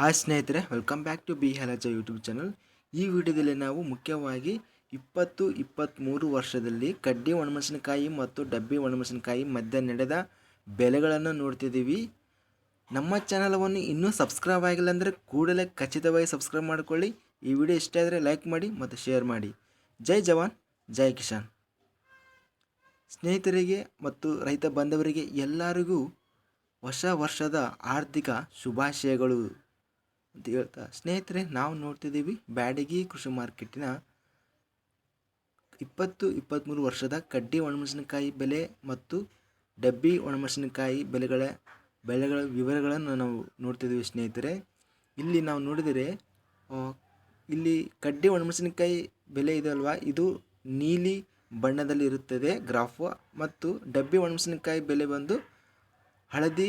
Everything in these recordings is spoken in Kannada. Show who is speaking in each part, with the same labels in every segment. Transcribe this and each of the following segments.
Speaker 1: ಹಾಯ್ ಸ್ನೇಹಿತರೆ ವೆಲ್ಕಮ್ ಬ್ಯಾಕ್ ಟು ಬಿ ಹಲಜ ಯೂಟ್ಯೂಬ್ ಚಾನಲ್ ಈ ವಿಡಿಯೋದಲ್ಲಿ ನಾವು ಮುಖ್ಯವಾಗಿ ಇಪ್ಪತ್ತು ಇಪ್ಪತ್ತ್ಮೂರು ವರ್ಷದಲ್ಲಿ ಕಡ್ಡಿ ಒಣಮೆಣಸಿನಕಾಯಿ ಮತ್ತು ಡಬ್ಬಿ ಒಣಮೆಣಸಿನಕಾಯಿ ಮಧ್ಯೆ ನಡೆದ ಬೆಲೆಗಳನ್ನು ನೋಡ್ತಿದ್ದೀವಿ. ನಮ್ಮ ಚಾನಲವನ್ನು ಇನ್ನೂ ಸಬ್ಸ್ಕ್ರೈಬ್ ಆಗಿಲ್ಲ ಅಂದರೆ ಕೂಡಲೇ ಖಚಿತವಾಗಿ ಸಬ್ಸ್ಕ್ರೈಬ್ ಮಾಡಿಕೊಳ್ಳಿ. ಈ ವಿಡಿಯೋ ಇಷ್ಟ ಆದರೆ ಲೈಕ್ ಮಾಡಿ ಮತ್ತು ಶೇರ್ ಮಾಡಿ. ಜೈ ಜವಾನ್, ಜೈ ಕಿಶಾನ್ ಸ್ನೇಹಿತರಿಗೆ ಮತ್ತು ರೈತ ಬಾಂಧವರಿಗೆ ಎಲ್ಲರಿಗೂ ಹೊಸ ವರ್ಷದ ಆರ್ಥಿಕ ಶುಭಾಶಯಗಳು. ಅಂತ ಹೇಳ್ತಾ, ಸ್ನೇಹಿತರೆ, ನಾವು ನೋಡ್ತಿದ್ದೀವಿ ಬ್ಯಾಡಗಿ ಕೃಷಿ ಮಾರ್ಕೆಟಿನ ಇಪ್ಪತ್ತು ಇಪ್ಪತ್ತ್ಮೂರು ವರ್ಷದ ಕಡ್ಡಿ ಒಣಮೆಣಸಿನಕಾಯಿ ಬೆಲೆ ಮತ್ತು ಡಬ್ಬಿ ಒಣಮೆಣಸಿನಕಾಯಿ ಬೆಲೆಗಳ ಬೆಲೆಗಳ ವಿವರಗಳನ್ನು ನಾವು ನೋಡ್ತಿದ್ದೀವಿ ಸ್ನೇಹಿತರೆ. ಇಲ್ಲಿ ನಾವು ನೋಡಿದರೆ ಇಲ್ಲಿ ಕಡ್ಡಿ ಒಣಮೆಣಸಿನಕಾಯಿ ಬೆಲೆ ಇದೆ ಅಲ್ವಾ? ಇದು ನೀಲಿ ಬಣ್ಣದಲ್ಲಿ ಇರುತ್ತದೆ ಗ್ರಾಫು ಮತ್ತು ಡಬ್ಬಿ ಒಣಮೆಣಸಿನಕಾಯಿ ಬೆಲೆ ಬಂದು ಹಳದಿ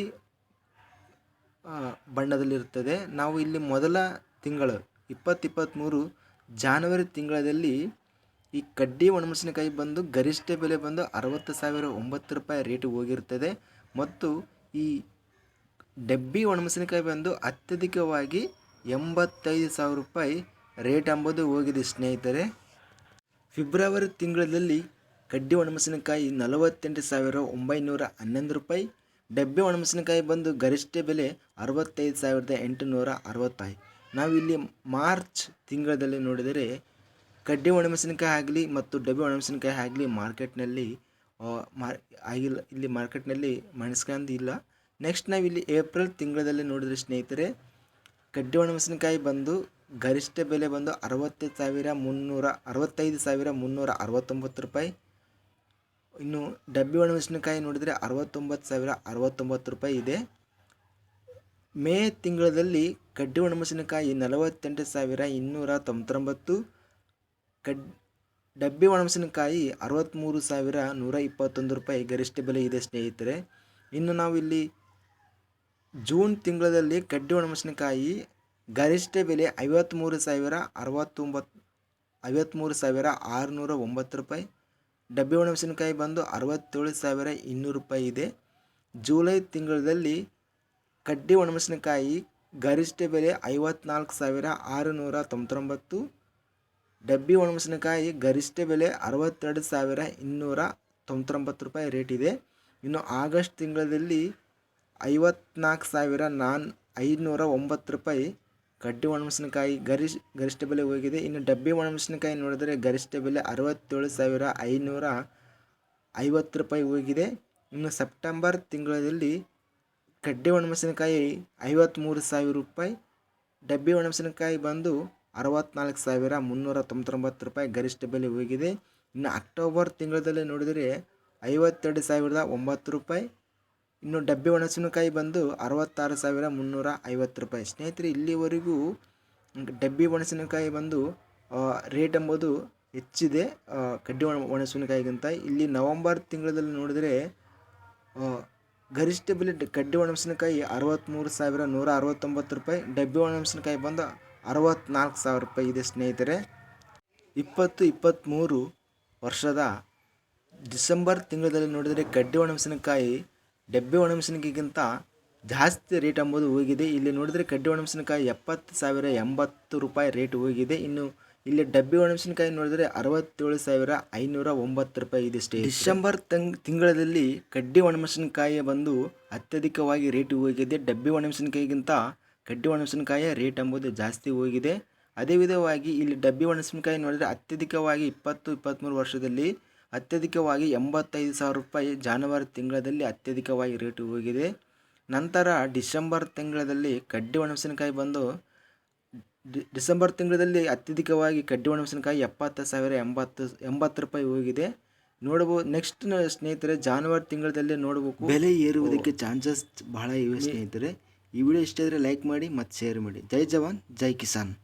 Speaker 1: ಬಣ್ಣದಲ್ಲಿರುತ್ತದೆ. ನಾವು ಇಲ್ಲಿ ಮೊದಲ ತಿಂಗಳು, ಇಪ್ಪತ್ತು ಇಪ್ಪತ್ತ್ಮೂರು ಜಾನ್ವರಿ ತಿಂಗಳಲ್ಲಿ ಈ ಕಡ್ಡಿ ಒಣಮೆಣಸಿನಕಾಯಿ ಬಂದು ಗರಿಷ್ಠ ಬೆಲೆ ಬಂದು ಅರವತ್ತು ಸಾವಿರ ಒಂಬತ್ತು ರೂಪಾಯಿ ರೇಟ್ ಹೋಗಿರ್ತದೆ ಮತ್ತು ಈ ಡಬ್ಬಿ ಒಣಮೆಣಸಿನಕಾಯಿ ಬಂದು ಅತ್ಯಧಿಕವಾಗಿ ಎಂಬತ್ತೈದು ಸಾವಿರ ರೂಪಾಯಿ ರೇಟ್ ಎಂಬುದು ಹೋಗಿದೆ ಸ್ನೇಹಿತರೆ. ಫೆಬ್ರವರಿ ತಿಂಗಳಲ್ಲಿ ಕಡ್ಡಿ ಒಣಮೆಣಸಿನಕಾಯಿ ನಲವತ್ತೆಂಟು ಸಾವಿರ ಒಂಬೈನೂರ ಹನ್ನೊಂದು ರೂಪಾಯಿ ಡಬ್ಬಿ ಒಣಮೆಣಸಿನಕಾಯಿ ಬಂದು ಗರಿಷ್ಠ ಬೆಲೆ ಅರವತ್ತೈದು ಸಾವಿರದ ಎಂಟುನೂರ ಅರವತ್ತಾಯಿ. ನಾವಿಲ್ಲಿ ಮಾರ್ಚ್ ತಿಂಗಳಲ್ಲಿ ನೋಡಿದರೆ ಕಡ್ಡಿ ಒಣಮೆಣಸಿನಕಾಯಿ ಆಗಲಿ ಮತ್ತು ಡಬ್ಬಿ ಒಣಮೆಣಸಿನಕಾಯಿ ಆಗಲಿ ಮಾರ್ಕೆಟ್ನಲ್ಲಿ ಮಾರ್, ಆಗಿಲ್ಲ, ಇಲ್ಲಿ ಮಾರ್ಕೆಟ್ನಲ್ಲಿ ಇಲ್ಲ. ನೆಕ್ಸ್ಟ್ ನಾವಿಲ್ಲಿ ಏಪ್ರಿಲ್ ತಿಂಗಳಲ್ಲಿ ನೋಡಿದರೆ ಸ್ನೇಹಿತರೆ, ಕಡ್ಡಿ ಒಣಮೆಣಸಿನಕಾಯಿ ಬಂದು ಗರಿಷ್ಠ ಬೆಲೆ ಬಂದು ಅರವತ್ತೈದು ಸಾವಿರ ಮುನ್ನೂರ, ಅರವತ್ತೈದು ಸಾವಿರ ಮುನ್ನೂರ ಅರವತ್ತೊಂಬತ್ತು ರೂಪಾಯಿ. ಇನ್ನು ಡಬ್ಬಿ ಒಣಮೆಣಸಿನಕಾಯಿ ನೋಡಿದರೆ ಅರವತ್ತೊಂಬತ್ತು ಸಾವಿರ ಅರವತ್ತೊಂಬತ್ತು ರೂಪಾಯಿ ಇದೆ. ಮೇ ತಿಂಗಳಲ್ಲಿ ಕಡ್ಡಿ ಒಣಮೆಣಸಿನಕಾಯಿ ನಲವತ್ತೆಂಟು ಸಾವಿರ ಇನ್ನೂರ ತೊಂಬತ್ತೊಂಬತ್ತು. ಕಡ್ ಡಬ್ಬಿ ಒಣಮೆಣಸಿನಕಾಯಿ ಅರವತ್ತ್ಮೂರು ಸಾವಿರ ನೂರ ಇಪ್ಪತ್ತೊಂದು ರೂಪಾಯಿ ಗರಿಷ್ಠ ಬೆಲೆ ಇದೆ ಸ್ನೇಹಿತರೆ. ಇನ್ನು ನಾವು ಇಲ್ಲಿ ಜೂನ್ ತಿಂಗಳಲ್ಲಿ ಕಡ್ಡಿ ಒಣಮೆಣಸಿನಕಾಯಿ ಗರಿಷ್ಠ ಬೆಲೆ ಐವತ್ತ್ಮೂರು ಸಾವಿರ ಅರವತ್ತೊಂಬತ್ತು ಐವತ್ತ್ಮೂರು ಸಾವಿರ ಆರುನೂರ ಒಂಬತ್ತು ರೂಪಾಯಿ. ಡಬ್ಬಿ ಒಣಮೆಣಸಿನಕಾಯಿ ಬಂದು ಅರವತ್ತೇಳು ಸಾವಿರ ಇನ್ನೂರು ರೂಪಾಯಿ ಇದೆ. ಜೂಲೈ ತಿಂಗಳಲ್ಲಿ ಕಡ್ಡಿ ಒಣಮೆಣಸಿನಕಾಯಿ ಗರಿಷ್ಠ ಬೆಲೆ ಐವತ್ನಾಲ್ಕು ಸಾವಿರ ಆರುನೂರ ತೊಂಬತ್ತೊಂಬತ್ತು. ಡಬ್ಬಿ ಒಣಮೆಣಸಿನಕಾಯಿ ಗರಿಷ್ಠ ಬೆಲೆ ಅರವತ್ತೆರಡು ಸಾವಿರ ಇನ್ನೂರ ತೊಂಬತ್ತೊಂಬತ್ತು ರೂಪಾಯಿ ರೇಟ್ ಇದೆ. ಇನ್ನು ಆಗಸ್ಟ್ ತಿಂಗಳಲ್ಲಿ ಐವತ್ನಾಲ್ಕು ಸಾವಿರ ನಾನ್ ಐದುನೂರ ಒಂಬತ್ತು ರೂಪಾಯಿ ಕಡ್ಡಿ ಒಣಮೆಣಸಿನಕಾಯಿ ಗರಿಷ್, ಗರಿಷ್ಠ ಬೆಲೆ ಹೋಗಿದೆ. ಇನ್ನು ಡಬ್ಬಿ ಒಣಮೆಣಸಿನಕಾಯಿ ನೋಡಿದರೆ ಗರಿಷ್ಠ ಬೆಲೆ ಅರವತ್ತೇಳು ಸಾವಿರ ಐನೂರ ಐವತ್ತು ರೂಪಾಯಿ ಹೋಗಿದೆ. ಇನ್ನು ಸೆಪ್ಟೆಂಬರ್ ತಿಂಗಳಲ್ಲಿ ಕಡ್ಡಿ ಒಣಮೆಣಸಿನಕಾಯಿ ಐವತ್ತ್ಮೂರು ಸಾವಿರ ರೂಪಾಯಿ, ಡಬ್ಬಿ ಒಣಮೆಣಸಿನಕಾಯಿ ಬಂದು ಅರವತ್ತ್ನಾಲ್ಕು ಸಾವಿರ ಮುನ್ನೂರ ತೊಂಬತ್ತೊಂಬತ್ತು ರೂಪಾಯಿ ಗರಿಷ್ಠ ಬೆಲೆ ಹೋಗಿದೆ. ಇನ್ನು ಅಕ್ಟೋಬರ್ ತಿಂಗಳಲ್ಲಿ ನೋಡಿದರೆ ಐವತ್ತೆರಡು ಸಾವಿರದ ಒಂಬತ್ತು ರೂಪಾಯಿ ಇನ್ನು ಡಬ್ಬಿ ಒಣಸಿನಕಾಯಿ ಬಂದು ಅರವತ್ತಾರು ಸಾವಿರ ಮುನ್ನೂರ ಐವತ್ತು ರೂಪಾಯಿ. ಸ್ನೇಹಿತರೆ, ಇಲ್ಲಿವರೆಗೂ ಡಬ್ಬಿ ಒಣಸಿನಕಾಯಿ ಬಂದು ರೇಟ್ ಎಂಬುದು ಹೆಚ್ಚಿದೆ ಕಡ್ಡಿ ಒಣ ಒಣಸಿನಕಾಯಿಗಿಂತ ಇಲ್ಲಿ ನವಂಬರ್ ತಿಂಗಳಲ್ಲಿ ನೋಡಿದರೆ ಗರಿಷ್ಠ ಬೆಲೆ ಕಡ್ಡಿ ಒಣಮೆಣಸಿನಕಾಯಿ ಅರವತ್ತ್ಮೂರು ಸಾವಿರ ನೂರ ಅರವತ್ತೊಂಬತ್ತು ರೂಪಾಯಿ, ಡಬ್ಬಿ ಒಣಮೆಣಸಿನಕಾಯಿ ಬಂದು ಅರವತ್ತ್ನಾಲ್ಕು ಸಾವಿರ ರೂಪಾಯಿ ಇದೆ ಸ್ನೇಹಿತರೆ. ಇಪ್ಪತ್ತು ಇಪ್ಪತ್ತ್ಮೂರು ವರ್ಷದ ಡಿಸೆಂಬರ್ ತಿಂಗಳಲ್ಲಿ ನೋಡಿದರೆ ಕಡ್ಡಿ ಒಣಮೆಣಸಿನಕಾಯಿ ಡಬ್ಬಿ ಒಣಮೆಣಸಿನಕಾಯಿಗಿಂತ ಜಾಸ್ತಿ ರೇಟ್ ಎಂಬುದು ಹೋಗಿದೆ. ಇಲ್ಲಿ ನೋಡಿದರೆ ಕಡ್ಡಿ ಒಣಮೆಣಸಿನಕಾಯಿ ಎಪ್ಪತ್ತು ಸಾವಿರ ಎಂಬತ್ತು ರೂಪಾಯಿ ರೇಟ್ ಹೋಗಿದೆ. ಇನ್ನು ಇಲ್ಲಿ ಡಬ್ಬಿ ಒಣಮೆಣಸಿನಕಾಯಿ ನೋಡಿದರೆ ಅರವತ್ತೇಳು ಸಾವಿರ ಐನೂರ ಒಂಬತ್ತು ರೂಪಾಯಿ ಇದೆ ಸ್ಟೇ ಡಿಸೆಂಬರ್ ತಂಗ್ ತಿಂಗಳಲ್ಲಿ ಕಡ್ಡಿ ಒಣಮೆಣಸಿನಕಾಯಿ ಬಂದು ಅತ್ಯಧಿಕವಾಗಿ ರೇಟ್ ಹೋಗಿದೆ. ಡಬ್ಬಿ ಒಣಮೆಣಸಿನಕಾಯಿಗಿಂತ ಕಡ್ಡಿ ಒಣಮೆಣಸಿನಕಾಯಿಯ ರೇಟ್ ಎಂಬುದು ಜಾಸ್ತಿ ಹೋಗಿದೆ. ಅದೇ ವಿಧವಾಗಿ ಇಲ್ಲಿ ಡಬ್ಬಿ ಒಣಮೆಣಸಿನಕಾಯಿ ನೋಡಿದರೆ ಅತ್ಯಧಿಕವಾಗಿ ಇಪ್ಪತ್ತು ಇಪ್ಪತ್ತ್ಮೂರು ವರ್ಷದಲ್ಲಿ ಅತ್ಯಧಿಕವಾಗಿ ಎಂಬತ್ತೈದು ಸಾವಿರ ರೂಪಾಯಿ ಜಾನುವಾರು ತಿಂಗಳಲ್ಲಿ ಅತ್ಯಧಿಕವಾಗಿ ರೇಟ್ ಹೋಗಿದೆ. ನಂತರ ಡಿಸೆಂಬರ್ ತಿಂಗಳಲ್ಲಿ ಕಡ್ಡಿ ಒಣಮೆಣಸಿನಕಾಯಿ ಬಂದು ಡಿ- ಡಿಸೆಂಬರ್ ತಿಂಗಳಲ್ಲಿ ಅತ್ಯಧಿಕವಾಗಿ ಕಡ್ಡಿ ಒಣಮೆಣಸಿನಕಾಯಿ ಎಪ್ಪತ್ತು ಸಾವಿರ ಎಂಬತ್ತು ಎಂಬತ್ತು ರೂಪಾಯಿ ಹೋಗಿದೆ. ನೋಡಬಹುದು ನೆಕ್ಸ್ಟ್ ಸ್ನೇಹಿತರೆ ಜಾನುವಾರು ತಿಂಗಳಲ್ಲಿ ನೋಡಬೇಕು. ಬೆಲೆ ಏರುವುದಕ್ಕೆ ಚಾನ್ಸಸ್ ಬಹಳ ಇವೆ ಸ್ನೇಹಿತರೆ. ಈ ವಿಡಿಯೋ ಇಷ್ಟ ಆದರೆ ಲೈಕ್ ಮಾಡಿ ಮತ್ತು ಶೇರ್ ಮಾಡಿ. ಜೈ ಜವಾನ್ ಜೈ ಕಿಸಾನ್.